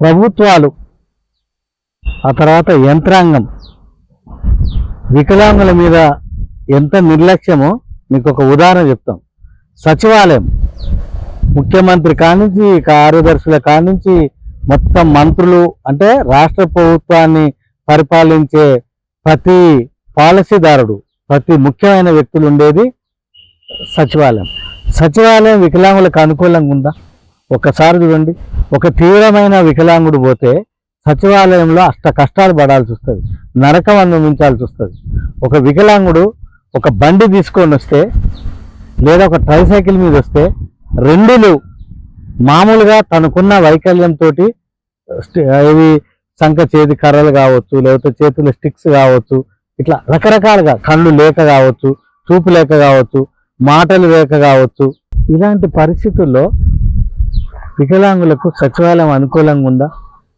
ప్రభుత్వాలు ఆ తర్వాత యంత్రాంగం. వికలాంగుల మీద ఎంత నిర్లక్ష్యమో మీకు ఒక ఉదాహరణ చెప్తాం. సచివాలయం. ముఖ్యమంత్రి కానించి కార్యదర్శుల కానించి మొత్తం మంత్రులు అంటే రాష్ట్ర ప్రభుత్వాన్ని పరిపాలించే ప్రతి పాలసీదారుడు ప్రతి ముఖ్యమైన వ్యక్తులు ఉండేది సచివాలయం. సచివాలయం వికలాంగులకు అనుకూలంగా ఉందా? ఒక్కసారి చూడండి. ఒక తీవ్రమైన వికలాంగుడు పోతే సచివాలయంలో అష్ట కష్టాలు పడాల్సి వస్తుంది. నరకం అనుభవించాల్సి వస్తుంది. ఒక వికలాంగుడు ఒక బండి తీసుకొని వస్తే లేదా ఒక ట్రైసైకిల్ మీద వస్తే రెండు లేవు. మామూలుగా తనకున్న వైకల్యంతో ఇవి సంఖ చేతి కర్రలు కావచ్చు లేకపోతే చేతుల స్టిక్స్ కావచ్చు ఇట్లా రకరకాలుగా కళ్ళు లేక కావచ్చు చూపు లేక కావచ్చు మాటలు లేక కావచ్చు. ఇలాంటి పరిస్థితుల్లో వికలాంగులకు సచివాలయం అనుకూలంగా ఉందా?